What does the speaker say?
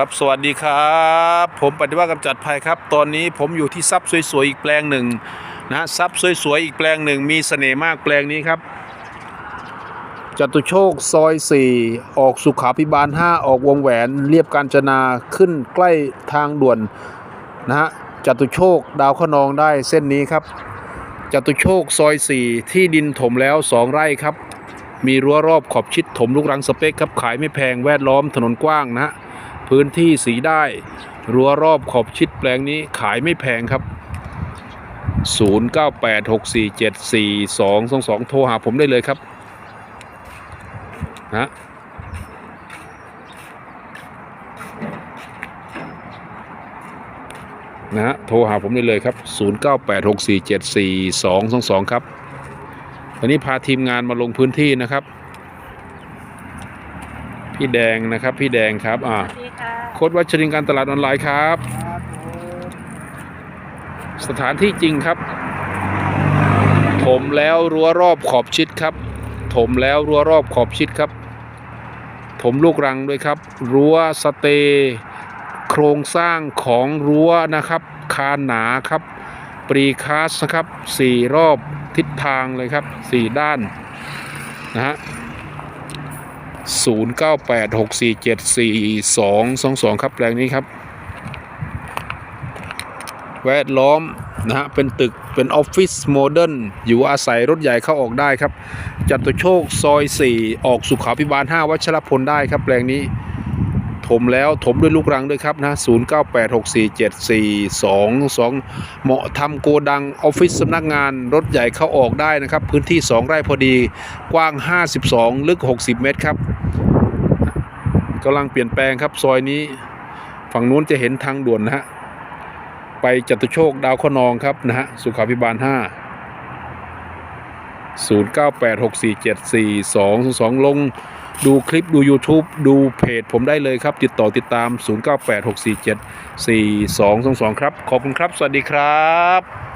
ครับสวัสดีครับ ผมปฏิวัติกำจัดภัยครับ ตอนนี้ผมอยู่ที่ซับสวยๆอีกแปลงหนึ่งนะซับสวยๆอีกแปลงหนึ่งมีเสน่ห์มากแปลงนี้ครับจตุโชคซอย 4 ออกสุขาพิบาล 5 ออกวงแหวนเรียบการจนาขึ้นใกล้ทางด่วนนะฮะจตุโชคดาวขนองได้เส้นนี้ครับจตุโชคซอย 4 ที่ดินถมแล้ว 2 ไร่ครับ มีรั้วรอบขอบชิดถมลูกรังสเปกครับขายไม่แพงแวดล้อมถนนกว้างนะฮะ พื้นที่สีได้รั้วรอบขอบชิดแปลงนี้ขายไม่แพงครับ 0986474222 โทรหาผมได้เลยครับนะนะฮะโทรหาผมได้เลยครับ 0986474222 ครับวันนี้พาทีมงานมาลงพื้นที่นะครับ พี่แดงนะครับ พี่แดงครับอ่าสวัสดีค่ะโค้ดวัชรินทร์การตลาดออนไลน์ครับครับผมสถานที่จริงครับ ถมแล้วรั้วรอบขอบชิดครับ ถมแล้วรั้วรอบขอบชิดครับ ถมลูกรังด้วยครับ รั้วสเตย์โครงสร้างของรั้วนะครับ คานหนาครับ ปรีคาสนะครับสี่รอบทิศทางเลยครับสี่ด้านนะฮะ ศูนย์เก้าแปดหกสี่เจ็ดสี่สองสองสองครับแปลงนี้ครับ แวดล้อมนะฮะเป็นตึกเป็นออฟฟิศโมเดิร์นอยู่อาศัยรถใหญ่เข้าออกได้ครับ จัตุโชคซอย 4 ออกสุขาพิบาล 5 วัชรพลได้ครับแปลงนี้ ถมแล้วถมด้วยลูกรังด้วยครับนะ 0986474222 เหมาะทำโกดังออฟฟิศสำนักงานรถใหญ่เข้าออกได้นะครับ พื้นที่ 2 ไร่พอดีกว้าง 52 ลึก 60 เมตรครับกำลังเปลี่ยนแปลงครับ ซอยนี้ ฝั่งนู้นจะเห็นทางด่วนนะฮะ ไปจตุโชคดาวขนองครับนะฮะ สุขาพิบาล 5 0986474222 ลง ดูคลิปดู YouTube ดูเพจผมได้เลยครับ ติดต่อติดตาม 0986474222 ครับ ขอบคุณครับ สวัสดีครับ